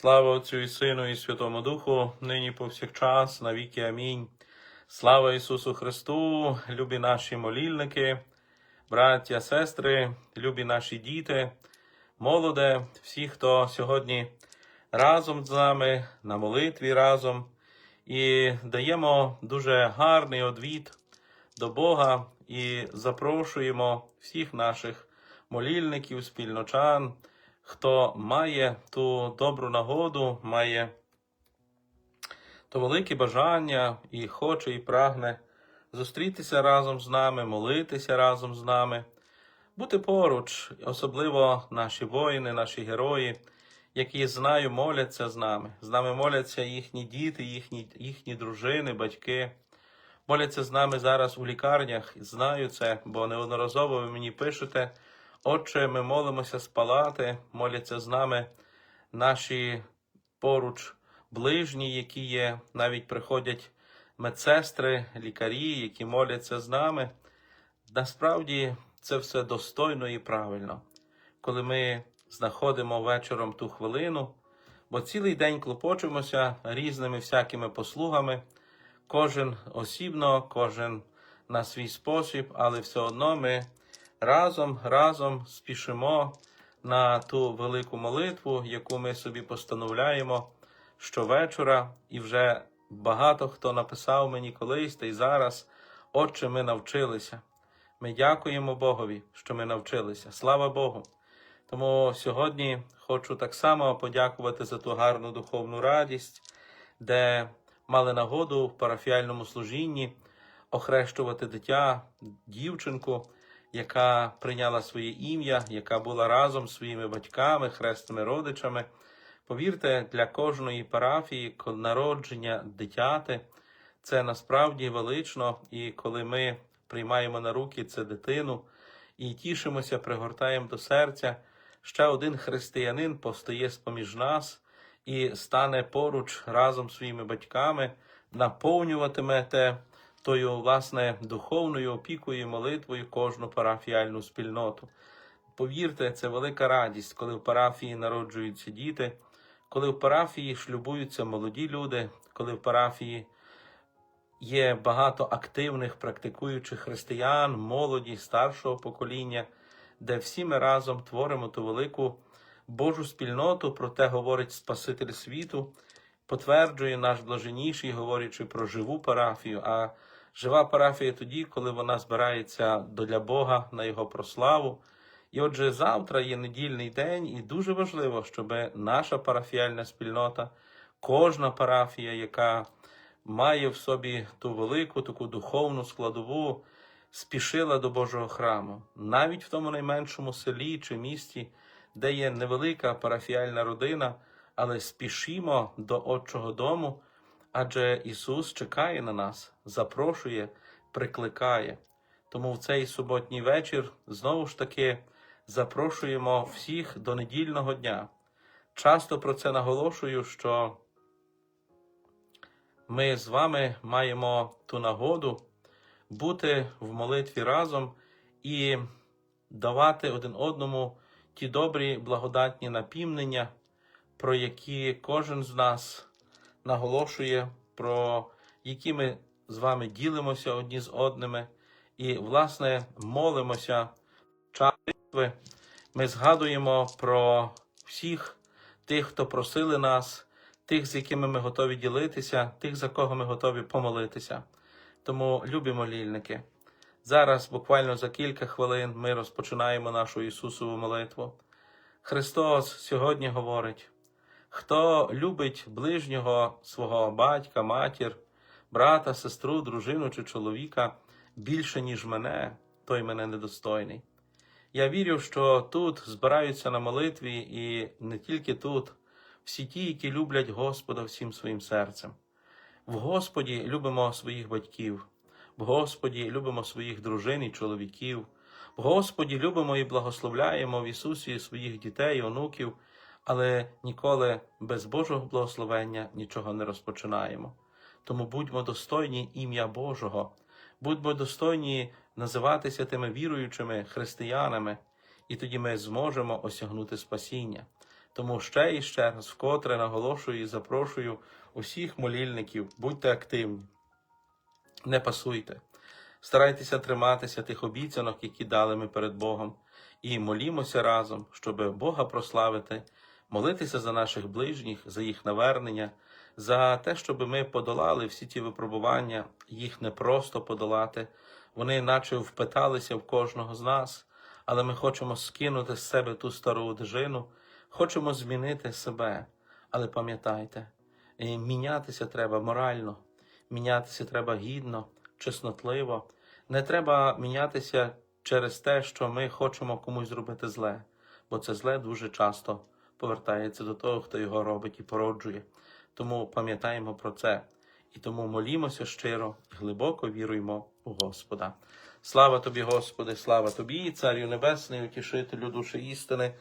Слава Отцю і Сину, і Святому Духу, нині повсякчас, навіки. Амінь. Слава Ісусу Христу, любі наші молільники, браття, сестри, любі наші діти, молоде, всі, хто сьогодні разом з нами на молитві разом, і даємо дуже гарний одвід до Бога і запрошуємо всіх наших молільників, спільночан, хто має ту добру нагоду, має то велике бажання і хоче, і прагне зустрітися разом з нами, молитися разом з нами, бути поруч, особливо наші воїни, наші герої, які знаю, моляться з нами. З нами моляться їхні діти, їхні, їхні дружини, батьки. Моляться з нами зараз у лікарнях. Знаю це, бо неодноразово ви мені пишете. Отче, ми молимося з палати, моляться з нами наші поруч ближні, які є, навіть приходять медсестри, лікарі, які моляться з нами. Насправді це все достойно і правильно, коли ми знаходимо вечором ту хвилину, бо цілий день клопочемося різними всякими послугами, кожен осібно, кожен на свій спосіб, але все одно ми разом, разом спішимо на ту велику молитву, яку ми собі постановляємо щовечора, і вже багато хто написав мені колись та й зараз, Отче, ми навчилися. Ми дякуємо Богові, що ми навчилися. Слава Богу. Тому сьогодні хочу так само подякувати за ту гарну духовну радість, де мали нагоду в парафіальному служінні охрещувати дитя, дівчинку, яка прийняла своє ім'я, яка була разом з своїми батьками, хресними родичами. Повірте, для кожної парафії народження дитяти це насправді велично, і коли ми приймаємо на руки це дитину і тішимося, пригортаємо до серця, ще один християнин постає з-поміж нас і стане поруч разом з своїми батьками, наповнюватиме те тою, власне, духовною опікою і молитвою кожну парафіальну спільноту. Повірте, це велика радість, коли в парафії народжуються діти, коли в парафії шлюбуються молоді люди, коли в парафії є багато активних практикуючих християн, молоді, старшого покоління, де всі ми разом творимо ту велику Божу спільноту, про те говорить Спаситель світу, потверджує наш блаженніший, говорячи про живу парафію. А жива парафія тоді, коли вона збирається для Бога на Його прославу. І отже, завтра є недільний день, і дуже важливо, щоб наша парафіальна спільнота, кожна парафія, яка має в собі ту велику, таку духовну складову, спішила до Божого храму, навіть в тому найменшому селі чи місті, де є невелика парафіальна родина, але спішімо до Отчого дому, адже Ісус чекає на нас, запрошує, прикликає. Тому в цей суботній вечір знову ж таки запрошуємо всіх до недільного дня. Часто про це наголошую, що ми з вами маємо ту нагоду бути в молитві разом і давати один одному ті добрі благодатні напівнення, про які кожен з нас наголошує, про які ми з вами ділимося одні з одними, і, власне, молимося час молитви. Ми згадуємо про всіх тих, хто просили нас, тих, з якими ми готові ділитися, тих, за кого ми готові помолитися. Тому любі молільники. Зараз, буквально за кілька хвилин, ми розпочинаємо нашу Ісусову молитву. Христос сьогодні говорить: хто любить ближнього свого батька, матір, брата, сестру, дружину чи чоловіка більше, ніж мене, той мене недостойний. Я вірю, що тут збираються на молитві, і не тільки тут, всі ті, які люблять Господа всім своїм серцем. В Господі любимо своїх батьків, в Господі любимо своїх дружин і чоловіків, в Господі любимо і благословляємо в Ісусі своїх дітей, онуків, але ніколи без Божого благословення нічого не розпочинаємо. Тому будьмо достойні ім'я Божого, будьмо достойні називатися тими віруючими християнами, і тоді ми зможемо осягнути спасіння. Тому ще і ще раз вкотре наголошую і запрошую усіх молільників, будьте активні, не пасуйте. Старайтеся триматися тих обіцянок, які дали ми перед Богом, і молімося разом, щоб Бога прославити, молитися за наших ближніх, за їх навернення, за те, щоб ми подолали всі ті випробування, їх не просто подолати. Вони наче впиталися в кожного з нас, але ми хочемо скинути з себе ту стару одежину, хочемо змінити себе. Але пам'ятайте, е, мінятися треба морально, мінятися треба гідно, чеснотливо. Не треба мінятися через те, що ми хочемо комусь зробити зле, бо це зле дуже часто повертається до того, хто його робить і породжує. Тому пам'ятаємо про це і тому молімося щиро і глибоко віруємо у Господа. Слава тобі, Господи, слава тобі, Царю Небесний, утішителю душі істини,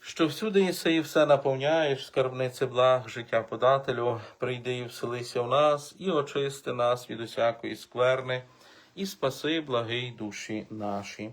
що всюди єси і все наповняєш, скарбниці благ, життя подателю, прийди і вселися в нас, і очисти нас від усякої скверни, і спаси благий душі наші.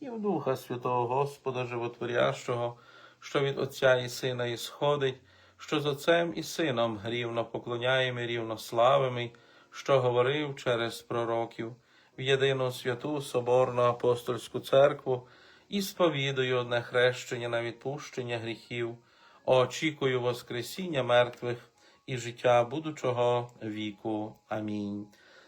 і в Духа Святого Господа Животворящого, що від Отця і Сина ісходить, що з Отцем і Сином рівно поклоняємо і рівно славимо, що говорив через пророків, в єдину святу Соборну апостольську церкву і сповідую одне хрещення на відпущення гріхів, очікую Воскресіння мертвих і життя будучого віку. Амінь.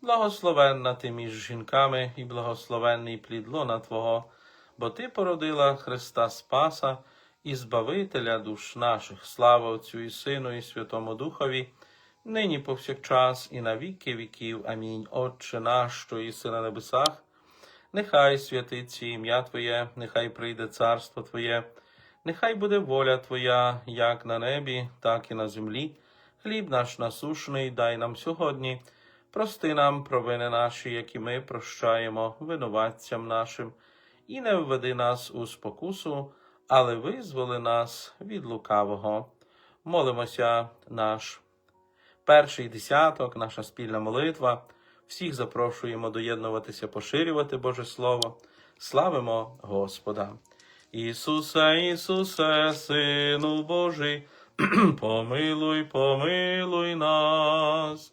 Благословенна ти між жінками і благословенний плід лона Твого, бо Ти породила Христа Спаса і Збавителя душ наших. Слава Отцю і Сину, і Святому Духові, нині повсякчас, і на віки віків. Амінь. Отче наш, що іси на небесах, нехай святиться ім'я Твоє, нехай прийде царство Твоє, нехай буде воля Твоя, як на небі, так і на землі. Хліб наш насушний, дай нам сьогодні. Прости нам провини наші, які ми прощаємо винуватцям нашим, і не введи нас у спокусу, але визволи нас від лукавого. Молимося наш перший десяток, наша спільна молитва. Всіх запрошуємо доєднуватися, поширювати Боже Слово. Славимо Господа. Ісусе, Ісусе, Сину Божий, помилуй, помилуй нас.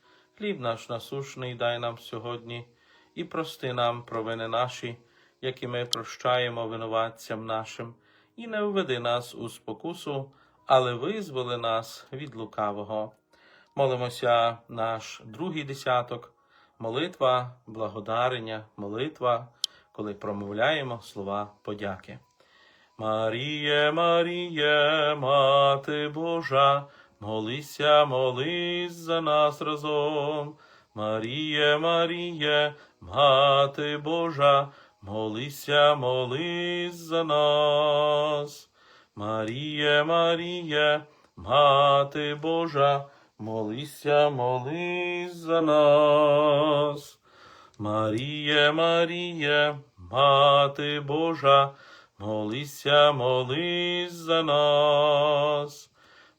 Хліб наш насушний дай нам сьогодні, і прости нам провини наші, які ми прощаємо винуватцям нашим, і не введи нас у спокусу, але визволи нас від лукавого. Молимося наш другий десяток, молитва, благодарення, молитва, коли промовляємо слова подяки. Маріє, Маріє, Мати Божа, молися, молись за нас разом. Маріє, Маріє, Мати Божа, молися, молись за нас. Маріє, Маріє, Мати Божа, молися, молись за нас. Маріє, Маріє, Мати Божа, молися, молись за нас.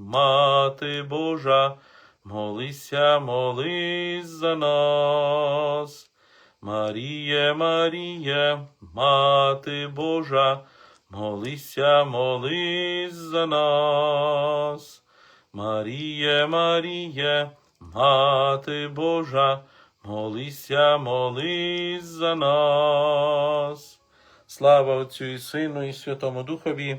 Мати Божа, молися, молись за нас. Маріє, Маріє, Мати Божа, молися, молись за нас. Маріє, Маріє, Мати Божа, молися, молись за нас. Слава Отцю і Сину, і Святому Духові,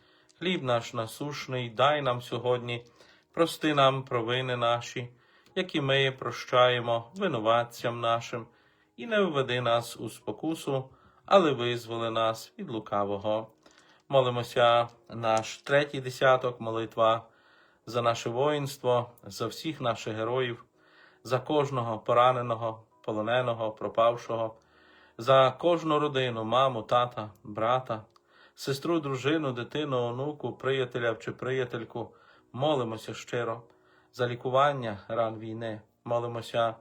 Хліб наш насушний, дай нам сьогодні, прости нам провини наші, які ми прощаємо винуватцям нашим, і не введи нас у спокусу, але визволи нас від лукавого. Молимося наш третій десяток, молитва за наше воїнство, за всіх наших героїв, за кожного пораненого, полоненого, пропавшого, за кожну родину, маму, тата, брата, сестру, дружину, дитину, онуку, приятеля чи приятельку. Молимося щиро за лікування ран війни. Молимося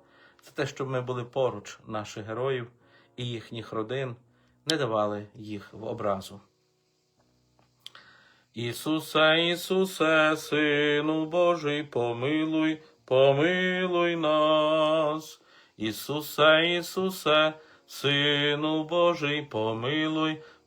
за те, щоб ми були поруч наших героїв і їхніх родин, не давали їх в образу. Ісусе, Ісусе, Сину Божий, помилуй, помилуй нас. Ісусе, Ісусе, Сину Божий, помилуй,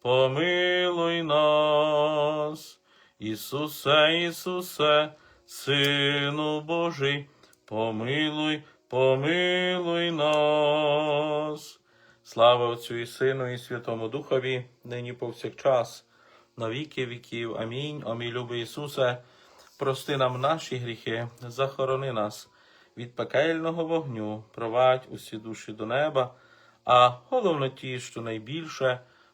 помилуй нас. Ісусе, Ісусе, Сину Божий, помилуй, помилуй нас. Слава Отцю і Сину, і Святому Духові, нині повсякчас, на віки віків. Амінь. О любий Ісусе, прости нам наші гріхи, захорони нас від пекельного вогню, провадь усі душі до неба, а головно ті, що найбільше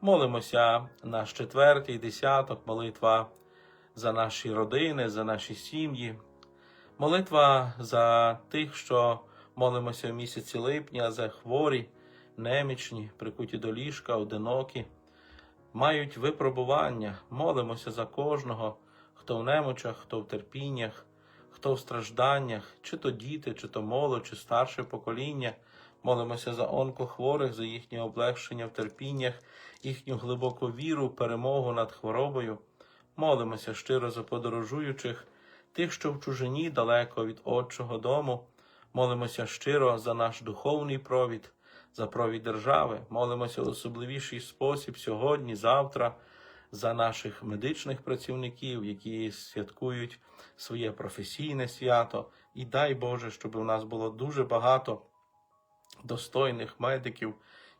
Молимося наш четвертий десяток, молитва за наші родини, за наші сім'ї, молитва за тих, що молимося в місяці липня, за хворі, немічні, прикуті до ліжка, одинокі, мають випробування. Молимося за кожного, хто в немочах, хто в терпіннях, хто в стражданнях, чи то діти, чи то молодь, чи старше покоління. Молимося за онкохворих, за їхнє облегшення в терпіннях, їхню глибоку віру, перемогу над хворобою. Молимося щиро за подорожуючих, тих, що в чужині далеко від Отчого дому. Молимося щиро за наш духовний провід, за провід держави. Молимося в особливіший спосіб сьогодні, завтра, за наших медичних працівників, які святкують своє професійне свято. І дай Боже, щоб у нас було дуже багато достойних медиків,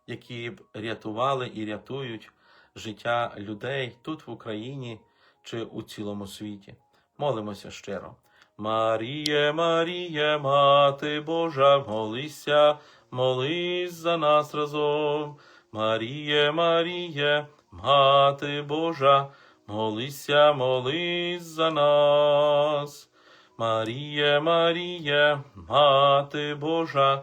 які б рятували і рятують життя людей тут в Україні чи у цілому світі. Молимося щиро. Маріє, Маріє, Мати Божа, молися, молись за нас разом. Маріє, Маріє, Мати Божа, молися, молись за нас. Маріє, Маріє, Мати Божа,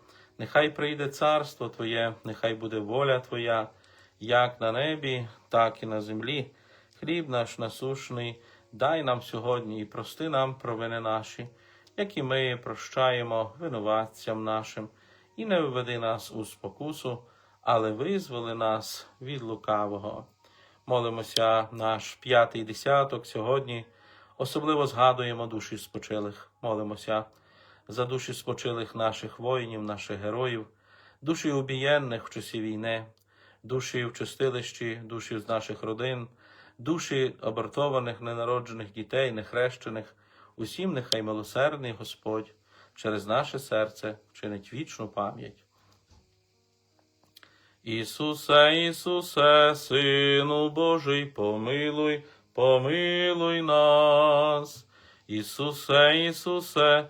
нехай прийде царство Твоє, нехай буде воля Твоя, як на небі, так і на землі. Хліб наш насушний, дай нам сьогодні і прости нам провини наші, як і ми прощаємо винуватцям нашим, і не введи нас у спокусу, але визволи нас від лукавого. Молимося наш п'ятий десяток сьогодні. Особливо згадуємо душі спочилих. Молимося за душі спочилих наших воїнів, наших героїв, душі убієнних в часі війни, душі в чистилищі, душі з наших родин, душі абортованих, ненароджених дітей, нехрещених, усім нехай милосердний Господь через наше серце вчинить вічну пам'ять. Ісусе, Ісусе, Сину Божий, помилуй, помилуй нас. Ісусе, Ісусе,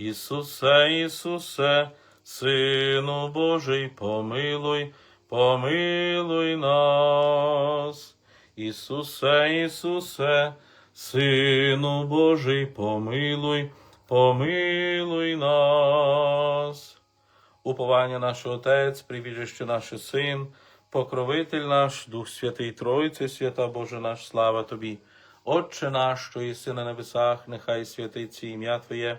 Ісусе, Ісусе, Сину Божий, помилуй, помилуй нас. Ісусе, Ісусе, Сину Божий, помилуй, помилуй нас. Уповання наш Отець, прибіжище наш Син, покровитель наш, Дух Святий Тройці, свята Боже наш, слава Тобі. Отче наш, що єси на небесах, нехай святиться ім'я Твоє,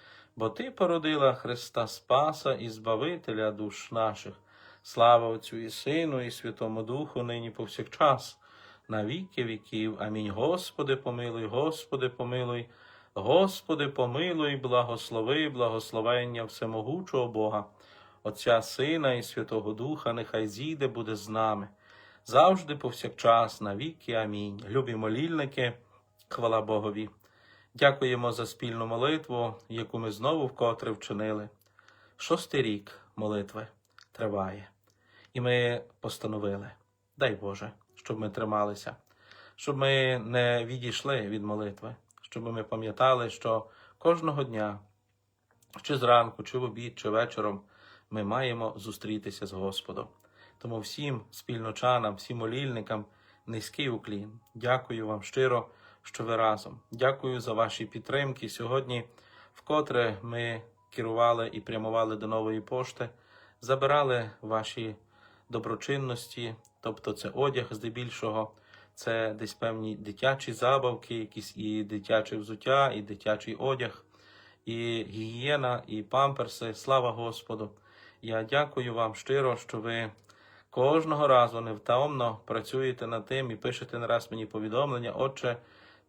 бо Ти породила Христа Спаса і Збавителя душ наших. Слава Отцю і Сину, і Святому Духу, нині повсякчас, на віки віків. Амінь. Господи, помилуй, Господи, помилуй, Господи, помилуй, благослови, благословення всемогучого Бога. Отця Сина і Святого Духа, нехай зійде буде з нами. Завжди повсякчас, на віки. Амінь. Любі молільники, хвала Богові. Дякуємо за спільну молитву, яку ми знову вкотре вчинили. Шостий рік молитви триває. І ми постановили, дай Боже, щоб ми трималися, щоб ми не відійшли від молитви, щоб ми пам'ятали, що кожного дня, чи зранку, чи в обід, чи вечором, ми маємо зустрітися з Господом. Тому всім спільночанам, всім молільникам низький уклін. Дякую вам щиро, що ви разом. Дякую за ваші підтримки. Сьогодні, вкотре ми керували і прямували до нової пошти, забирали ваші доброчинності, тобто це одяг здебільшого, це десь певні дитячі забавки, якісь і дитяче взуття, і дитячий одяг, і гігієна, і памперси. Слава Господу! Я дякую вам щиро, що ви кожного разу невтомно працюєте над тим і пишете не раз мені повідомлення, Отче,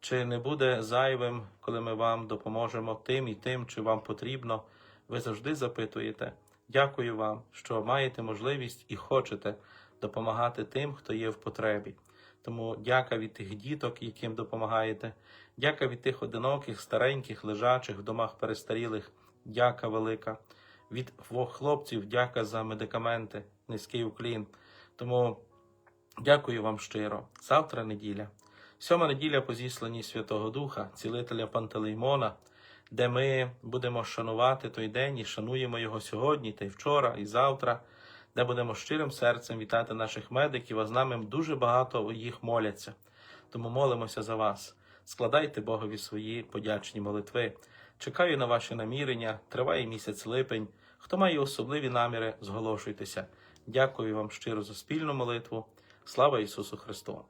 чи не буде зайвим, коли ми вам допоможемо тим і тим, чи вам потрібно. Ви завжди запитуєте. Дякую вам, що маєте можливість і хочете допомагати тим, хто є в потребі. Тому дяка від тих діток, яким допомагаєте, дяка від тих одиноких, стареньких, лежачих в домах перестарілих, дяка велика. Від двох хлопців дяка за медикаменти, низький уклін. Тому дякую вам щиро. Завтра неділя. Сьома неділя по зісланні Святого Духа, цілителя Пантелеймона, де ми будемо шанувати той день і шануємо його сьогодні, та й вчора, і завтра, де будемо щирим серцем вітати наших медиків, а з нами дуже багато їх моляться. Тому молимося за вас. Складайте Богові свої подячні молитви. Чекаю на ваші намірення. Триває місяць липень. Хто має особливі наміри, зголошуйтеся. Дякую вам щиро за спільну молитву. Слава Ісусу Христу!